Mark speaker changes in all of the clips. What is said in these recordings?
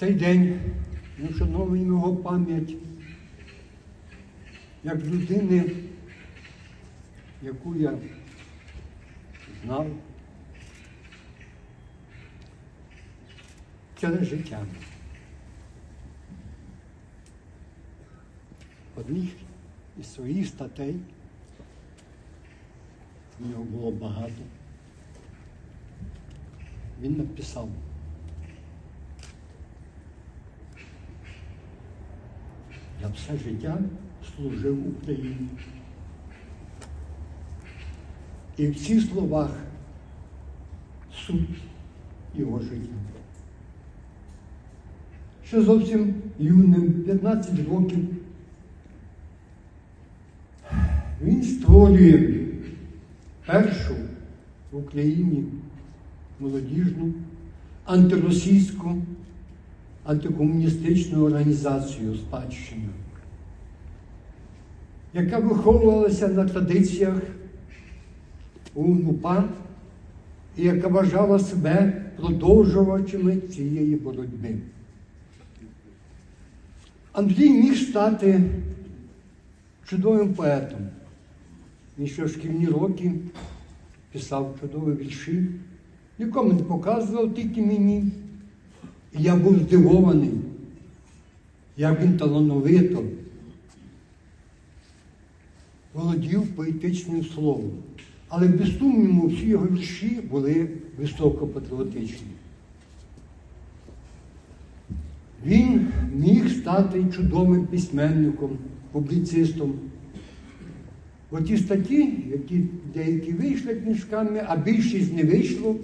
Speaker 1: цей день ми вшановуємо його пам'ять як людини, яку я знав ціле життя. Одних із своїх статей в нього було багато. Він написав. Я все життя служив Україні. І в цих словах суть його життя. Ще зовсім юним, 15 років, він створює першу в Україні молодіжну антиросійську антикомуністичну організацію спадщина, яка виховувалася на традиціях УНУПА і яка вважала себе продовжувачами цієї боротьби. Андрій міг стати чудовим поетом. Він ще в шкільні роки писав чудові вірші, нікому не показував, тільки мені. І я був здивований, як він талановито володів поетичним словом. Але без сумніву всі його вірші були високопатріотичні. Він міг стати чудовим письменником, публіцистом. Оті статті, які деякі вийшли книжками, а більшість не вийшло,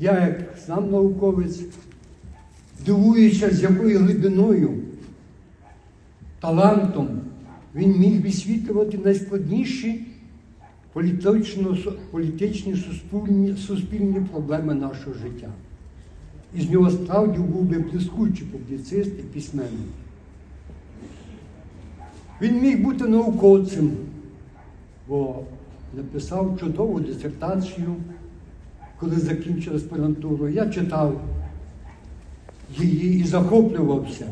Speaker 1: я, як сам науковець, дивуюся, з якою глибиною, талантом він міг висвітлювати найскладніші політичні суспільні, суспільні проблеми нашого життя. І з нього справді був би блискучий публіцист і письменник. Він міг бути науковцем, бо написав чудову дисертацію, коли закінчив аспірантуру. Я читав її і захоплювався.